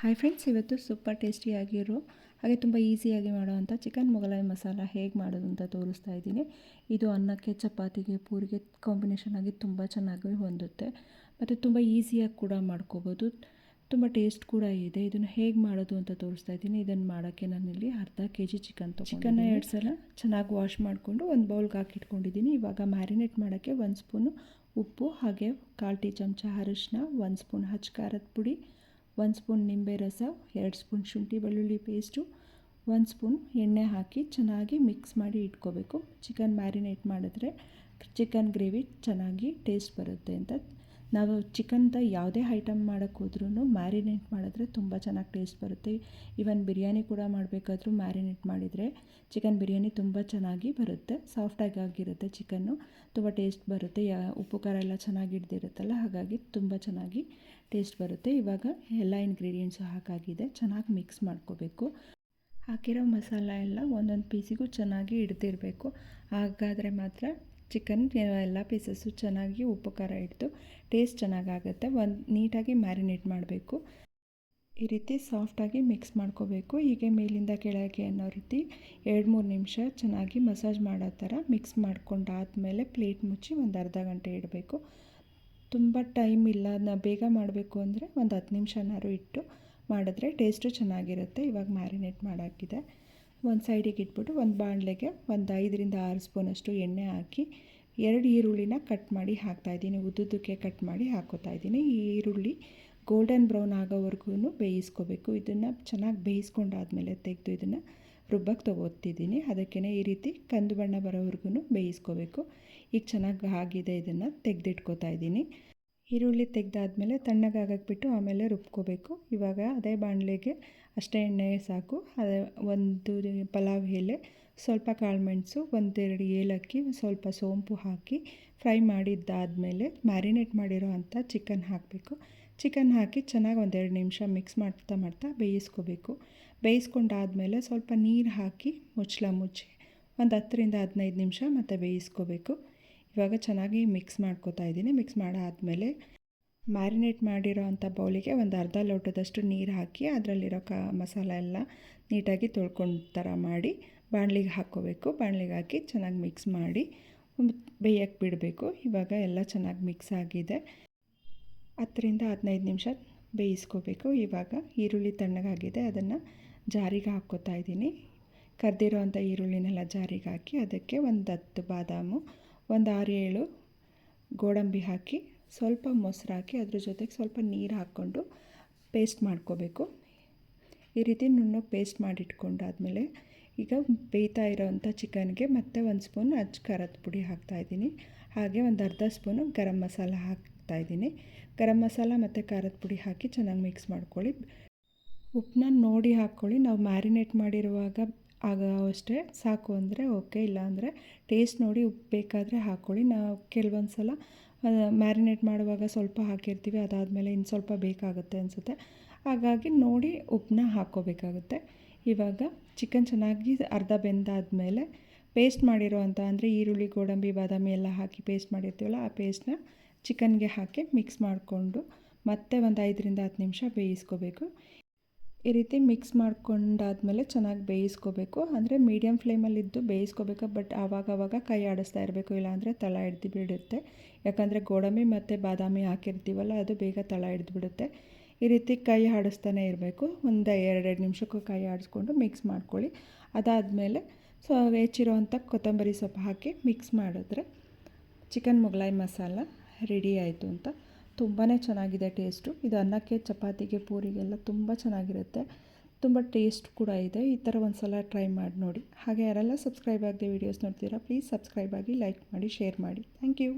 Hi friends ಇವತ್ತು super ಟೇಸ್ಟಿಯಾಗಿರೋ ಹಾಗೆ ತುಂಬ ಈಸಿಯಾಗಿ ಮಾಡೋವಂಥ ಚಿಕನ್ ಮೊಗಲಾಯಿ ಮಸಾಲ ಹೇಗೆ ಮಾಡೋದು ಅಂತ ತೋರಿಸ್ತಾ ಇದ್ದೀನಿ. ಇದು ಅನ್ನಕ್ಕೆ ಚಪಾತಿಗೆ ಪೂರಿಗೆ ಕಾಂಬಿನೇಷನ್ ಆಗಿ ತುಂಬ ಚೆನ್ನಾಗಿ ಹೊಂದುತ್ತೆ. ಮತ್ತು ತುಂಬ ಈಸಿಯಾಗಿ ಕೂಡ ಮಾಡ್ಕೋಬೋದು. ತುಂಬ ಟೇಸ್ಟ್ ಕೂಡ ಇದೆ. ಇದನ್ನು ಹೇಗೆ ಮಾಡೋದು ಅಂತ ತೋರಿಸ್ತಾ ಇದ್ದೀನಿ. ಇದನ್ನು ಮಾಡೋಕ್ಕೆ ನಾನಿಲ್ಲಿ ಅರ್ಧ ಕೆ ಜಿ ಚಿಕನ್ ತೊಗೊಂಡು ಚಿಕನ್ನ ಎರಡು ಸಲ ಚೆನ್ನಾಗಿ ವಾಶ್ ಮಾಡಿಕೊಂಡು ಒಂದು ಬೌಲ್ಗೆ ಹಾಕಿಟ್ಕೊಂಡಿದ್ದೀನಿ. ಇವಾಗ ಮ್ಯಾರಿನೇಟ್ ಮಾಡೋಕ್ಕೆ ಒಂದು ಸ್ಪೂನು ಉಪ್ಪು ಹಾಗೆ ಕಾಲು ಟೀ ಚಮಚ ಅರಿಶಿನ ಒಂದು ಸ್ಪೂನ್ ಹಚ್ಚ ಖಾರದ ಪುಡಿ ಒಂದು ಸ್ಪೂನ್ ನಿಂಬೆ ರಸ, ಎರಡು ಸ್ಪೂನ್ ಶುಂಠಿ ಬೆಳ್ಳುಳ್ಳಿ ಪೇಸ್ಟು, ಒಂದು ಸ್ಪೂನ್ ಎಣ್ಣೆ ಹಾಕಿ ಚೆನ್ನಾಗಿ ಮಿಕ್ಸ್ ಮಾಡಿ ಇಟ್ಕೋಬೇಕು. ಚಿಕನ್ ಮ್ಯಾರಿನೇಟ್ ಮಾಡಿದ್ರೆ ಚಿಕನ್ ಗ್ರೇವಿ ಚೆನ್ನಾಗಿ ಟೇಸ್ಟ್ ಬರುತ್ತೆ ಅಂತ ನಾವು ಚಿಕನ್ದ ಯಾವುದೇ ಐಟಮ್ ಮಾಡೋಕ್ಕೆ ಹೋದ್ರೂ ಮ್ಯಾರಿನೇಟ್ ಮಾಡಿದ್ರೆ ತುಂಬ ಚೆನ್ನಾಗಿ ಟೇಸ್ಟ್ ಬರುತ್ತೆ. ಈವನ್ ಬಿರಿಯಾನಿ ಕೂಡ ಮಾಡಬೇಕಾದ್ರೂ ಮ್ಯಾರಿನೇಟ್ ಮಾಡಿದರೆ ಚಿಕನ್ ಬಿರಿಯಾನಿ ತುಂಬ ಚೆನ್ನಾಗಿ ಬರುತ್ತೆ. ಸಾಫ್ಟಾಗಿ ಆಗಿರುತ್ತೆ ಚಿಕನ್ನು. ತುಂಬ ಟೇಸ್ಟ್ ಬರುತ್ತೆ. ಯಾ, ಉಪ್ಪು, ಖಾರ ಎಲ್ಲ ಚೆನ್ನಾಗಿ ಹಿಡ್ದಿರುತ್ತಲ್ಲ, ಹಾಗಾಗಿ ತುಂಬ ಚೆನ್ನಾಗಿ ಟೇಸ್ಟ್ ಬರುತ್ತೆ. ಇವಾಗ ಎಲ್ಲ ಇಂಗ್ರೀಡಿಯೆಂಟ್ಸು ಹಾಕಾಗಿದೆ ಚೆನ್ನಾಗಿ ಮಿಕ್ಸ್ ಮಾಡ್ಕೋಬೇಕು. ಹಾಕಿರೋ ಮಸಾಲ ಎಲ್ಲ ಒಂದೊಂದು ಪೀಸಿಗೂ ಚೆನ್ನಾಗಿ ಹಿಡ್ದಿರಬೇಕು. ಹಾಗಾದರೆ ಮಾತ್ರ ಚಿಕನ್, ಎಲ್ಲ ಪೀಸಸ್ಸು ಚೆನ್ನಾಗಿ ಉಪ್ಪು ಖಾರ ಹಿಡ್ದು ಟೇಸ್ಟ್ ಚೆನ್ನಾಗಾಗುತ್ತೆ. ಒಂದು ನೀಟಾಗಿ ಮ್ಯಾರಿನೇಟ್ ಮಾಡಬೇಕು. ಈ ರೀತಿ ಸಾಫ್ಟಾಗಿ ಮಿಕ್ಸ್ ಮಾಡ್ಕೋಬೇಕು. ಹೀಗೆ ಮೇಲಿಂದ ಕೆಳಗೆ ಅನ್ನೋ ರೀತಿ ಎರಡು ಮೂರು ನಿಮಿಷ ಚೆನ್ನಾಗಿ ಮಸಾಜ್ ಮಾಡೋ ಥರ ಮಿಕ್ಸ್ ಮಾಡ್ಕೊಂಡಾದಮೇಲೆ ಪ್ಲೇಟ್ ಮುಚ್ಚಿ ಒಂದು ಅರ್ಧ ಗಂಟೆ ಇಡಬೇಕು. ತುಂಬ ಟೈಮ್ ಇಲ್ಲ ಅದನ್ನ ಬೇಗ ಮಾಡಬೇಕು ಅಂದರೆ ಒಂದು ಹತ್ತು ನಿಮಿಷನಾದ್ರೂ ಇಟ್ಟು ಮಾಡಿದ್ರೆ ಟೇಸ್ಟು ಚೆನ್ನಾಗಿರುತ್ತೆ. ಇವಾಗ ಮ್ಯಾರಿನೇಟ್ ಮಾಡೋಕ್ಕಿದೆ ಒಂದು ಸೈಡಿಗೆ ಇಟ್ಬಿಟ್ಟು ಒಂದು ಬಾಣಲೆಗೆ ಒಂದು ಐದರಿಂದ ಆರು ಸ್ಪೂನಷ್ಟು ಎಣ್ಣೆ ಹಾಕಿ ಎರಡು ಈರುಳ್ಳಿನ ಕಟ್ ಮಾಡಿ ಹಾಕ್ತಾಯಿದ್ದೀನಿ ಉದ್ದುದ್ದಕ್ಕೆ ಕಟ್ ಮಾಡಿ ಹಾಕೋತಾ ಇದ್ದೀನಿ. ಈ ಈರುಳ್ಳಿ ಗೋಲ್ಡನ್ ಬ್ರೌನ್ ಆಗೋವರೆಗೂ ಬೇಯಿಸ್ಕೋಬೇಕು. ಇದನ್ನು ಚೆನ್ನಾಗಿ ಬೇಯಿಸ್ಕೊಂಡಾದಮೇಲೆ ತೆಗೆದು ಇದನ್ನು ರುಬ್ಬಕ್ಕೆ ತೊಗೋತಿದ್ದೀನಿ ಅದಕ್ಕೇ ಈ ರೀತಿ ಕಂದು ಬಣ್ಣ ಬರೋವರೆಗೂ ಬೇಯಿಸ್ಕೋಬೇಕು. ಈಗ ಚೆನ್ನಾಗಿ ಆಗಿದೆ ಇದನ್ನು ತೆಗೆದಿಟ್ಕೋತಾ ಇದ್ದೀನಿ. ಈರುಳ್ಳಿ ತೆಗೆದಾದ್ಮೇಲೆ ತಣ್ಣಗಾಗಕ್ಕೆ ಬಿಟ್ಟು ಆಮೇಲೆ ರುಬ್ಕೋಬೇಕು. ಇವಾಗ ಅದೇ ಬಾಣಲೆಗೆ ಅಷ್ಟೇ ಎಣ್ಣೆ ಸಾಕು. ಅದೇ ಒಂದು ಪಲಾವ್ ಎಲೆ, ಸ್ವಲ್ಪ ಕಾಳುಮೆಣಸು ಒಂದೆರಡು ಏಲಕ್ಕಿ, ಸ್ವಲ್ಪ ಸೋಂಪು ಹಾಕಿ ಫ್ರೈ ಮಾಡಿದ್ದಾದಮೇಲೆ ಮ್ಯಾರಿನೇಟ್ ಮಾಡಿರೋ ಅಂಥ ಚಿಕನ್ ಹಾಕಬೇಕು. ಚಿಕನ್ ಹಾಕಿ ಚೆನ್ನಾಗಿ ಒಂದೆರಡು ನಿಮಿಷ ಮಿಕ್ಸ್ ಮಾಡ್ತಾ ಮಾಡ್ತಾ ಬೇಯಿಸ್ಕೋಬೇಕು. ಬೇಯಿಸ್ಕೊಂಡಾದಮೇಲೆ ಸ್ವಲ್ಪ ನೀರು ಹಾಕಿ ಮುಚ್ಚಳ ಮುಚ್ಚಿ ಒಂದು ಹತ್ತರಿಂದ ಹದಿನೈದು ನಿಮಿಷ ಮತ್ತೆ ಬೇಯಿಸ್ಕೋಬೇಕು. ಇವಾಗ ಚೆನ್ನಾಗಿ ಮಿಕ್ಸ್ ಮಾಡ್ಕೋತಾ ಇದ್ದೀನಿ. ಮಿಕ್ಸ್ ಮಾಡಾದಮೇಲೆ ಮ್ಯಾರಿನೇಟ್ ಮಾಡಿರೋ ಅಂಥ ಬೌಲಿಗೆ ಒಂದು ಅರ್ಧ ಲೋಟದಷ್ಟು ನೀರು ಹಾಕಿ ಅದರಲ್ಲಿರೋ ಕ ಮಸಾಲ ಎಲ್ಲ ನೀಟಾಗಿ ತೊಳ್ಕೊಂಡು ಥರ ಮಾಡಿ ಬಾಣಲಿಗೆ ಹಾಕ್ಕೋಬೇಕು ಬಾಣಲಿಗೆ ಹಾಕಿ ಚೆನ್ನಾಗಿ ಮಿಕ್ಸ್ ಮಾಡಿ ಬೇಯಕ್ಕೆ ಬಿಡಬೇಕು. ಇವಾಗ ಎಲ್ಲ ಚೆನ್ನಾಗಿ ಮಿಕ್ಸ್ ಆಗಿದೆ. ಹತ್ತರಿಂದ ಹದಿನೈದು ನಿಮಿಷ ಬೇಯಿಸ್ಕೋಬೇಕು. ಇವಾಗ ಈರುಳ್ಳಿ ತಣ್ಣಗಾಗಿದೆ ಅದನ್ನು ಜಾರಿಗೆ ಹಾಕ್ಕೋತಾ ಇದ್ದೀನಿ. ಕರೆದಿರೋ ಅಂಥ ಈರುಳ್ಳಿನೆಲ್ಲ ಜಾರಿಗೆ ಹಾಕಿ ಅದಕ್ಕೆ ಒಂದು ಹತ್ತು ಬಾದಾಮು ಒಂದು ಆರು ಏಳು ಗೋಡಂಬಿ ಹಾಕಿ, ಸ್ವಲ್ಪ ಮೊಸರು ಹಾಕಿ, ಅದ್ರ ಜೊತೆಗೆ ಸ್ವಲ್ಪ ನೀರು ಹಾಕ್ಕೊಂಡು ಪೇಸ್ಟ್ ಮಾಡ್ಕೋಬೇಕು. ಈ ರೀತಿ ನುಣ್ಣಗೆ ಪೇಸ್ಟ್ ಮಾಡಿಟ್ಕೊಂಡಾದಮೇಲೆ ಈಗ ಬೇಯ್ತಾ ಇರೋವಂಥ ಚಿಕನ್ಗೆ ಮತ್ತೆ ಒಂದು ಸ್ಪೂನ್ ಅಚ್ಚ ಖಾರದ ಪುಡಿ ಹಾಕ್ತಾಯಿದ್ದೀನಿ ಹಾಗೆ ಒಂದು ಅರ್ಧ ಸ್ಪೂನು ಗರಂ ಮಸಾಲ ಹಾಕ್ತಾಯಿದ್ದೀನಿ ಗರಂ ಮಸಾಲ ಮತ್ತು ಖಾರದ ಪುಡಿ ಹಾಕಿ ಚೆನ್ನಾಗಿ ಮಿಕ್ಸ್ ಮಾಡ್ಕೊಳ್ಳಿ. ಉಪ್ಪನ್ನ ನೋಡಿ ಹಾಕ್ಕೊಳ್ಳಿ. ನಾವು ಮ್ಯಾರಿನೇಟ್ ಮಾಡಿರುವಾಗ ಆಗ ಅಷ್ಟೇ, ಸಾಕು ಅಂದರೆ ಓಕೆ ಇಲ್ಲಾಂದರೆ ಟೇಸ್ಟ್ ನೋಡಿ ಉಪ್ಪು ಬೇಕಾದರೆ ಹಾಕ್ಕೊಳ್ಳಿ ನಾವು ಕೆಲವೊಂದು ಸಲ ಮ್ಯಾರಿನೇಟ್ ಮಾಡುವಾಗ ಸ್ವಲ್ಪ ಹಾಕಿರ್ತೀವಿ, ಅದಾದಮೇಲೆ ಇನ್ನು ಸ್ವಲ್ಪ ಬೇಕಾಗುತ್ತೆ ಅನಿಸುತ್ತೆ. ಹಾಗಾಗಿ ನೋಡಿ ಉಪ್ಪನ್ನ ಹಾಕ್ಕೋಬೇಕಾಗುತ್ತೆ ಇವಾಗ ಚಿಕನ್ ಚೆನ್ನಾಗಿ ಅರ್ಧ ಬೆಂದಾದಮೇಲೆ ಪೇಸ್ಟ್ ಮಾಡಿರೋ ಅಂದರೆ ಈರುಳ್ಳಿ, ಗೋಡಂಬಿ, ಬಾದಾಮಿ ಎಲ್ಲ ಹಾಕಿ ಪೇಸ್ಟ್ ಮಾಡಿರ್ತೀವಲ್ಲ, ಆ ಪೇಸ್ಟ್ನ ಚಿಕನ್ಗೆ ಹಾಕಿ ಮಿಕ್ಸ್ ಮಾಡಿಕೊಂಡು ಮತ್ತೆ ಒಂದು ಐದರಿಂದ ಹತ್ತು ನಿಮಿಷ ಬೇಯಿಸ್ಕೋಬೇಕು. ಈ ರೀತಿ ಮಿಕ್ಸ್ ಮಾಡ್ಕೊಂಡಾದ್ಮೇಲೆ ಚೆನ್ನಾಗಿ ಬೇಯಿಸ್ಕೋಬೇಕು. ಅಂದರೆ ಮೀಡಿಯಮ್ ಫ್ಲೇಮಲ್ಲಿದ್ದು ಬೇಯಿಸ್ಕೋಬೇಕು ಬಟ್ ಆವಾಗವಾಗ ಕೈ ಆಡಿಸ್ತಾ ಇರಬೇಕು. ಇಲ್ಲಾಂದರೆ ತಳ ಹಿಡ್ದು ಬಿಡುತ್ತೆ ಯಾಕಂದರೆ ಗೋಡಂಬಿ ಮತ್ತು ಬಾದಾಮಿ ಹಾಕಿರ್ತೀವಲ್ಲ, ಅದು ಬೇಗ ತಳ ಹಿಡ್ದು ಬಿಡುತ್ತೆ ಈ ರೀತಿ ಕೈ ಆಡಿಸ್ತಾನೆ ಇರಬೇಕು. ಒಂದು ಎರಡೆರಡು ನಿಮಿಷಕ್ಕೂ ಕೈ ಆಡಿಸ್ಕೊಂಡು ಮಿಕ್ಸ್ ಮಾಡ್ಕೊಳ್ಳಿ. ಅದಾದಮೇಲೆ ಸೊ ಹೆಚ್ಚಿರೋವಂಥ ಕೊತ್ತಂಬರಿ ಸೊಪ್ಪು ಹಾಕಿ ಮಿಕ್ಸ್ ಮಾಡಿದ್ರೆ ಚಿಕನ್ ಮೊಗಲಾಯಿ ಮಸಾಲ ರೆಡಿ ಆಯಿತು ಅಂತ. ತುಂಬಾ ಚೆನ್ನಾಗಿದೆ ಟೇಸ್ಟು. ಇದು ಅನ್ನಕ್ಕೆ, ಚಪಾತಿಗೆ, ಪೂರಿಗೆಲ್ಲ ತುಂಬ ಚೆನ್ನಾಗಿರುತ್ತೆ. ತುಂಬ ಟೇಸ್ಟ್ ಕೂಡ ಇದೆ. ಈ ಥರ ಒಂದು ಸಲ ಟ್ರೈ ಮಾಡಿ ನೋಡಿ. ಹಾಗೆ ಯಾರೆಲ್ಲ ಸಬ್ಸ್ಕ್ರೈಬ್ ಆಗದೆ ವೀಡಿಯೋಸ್ ನೋಡ್ತೀರಾ, ಪ್ಲೀಸ್ ಸಬ್ಸ್ಕ್ರೈಬ್ ಆಗಿ ಲೈಕ್ ಮಾಡಿ, ಶೇರ್ ಮಾಡಿ. Thank you.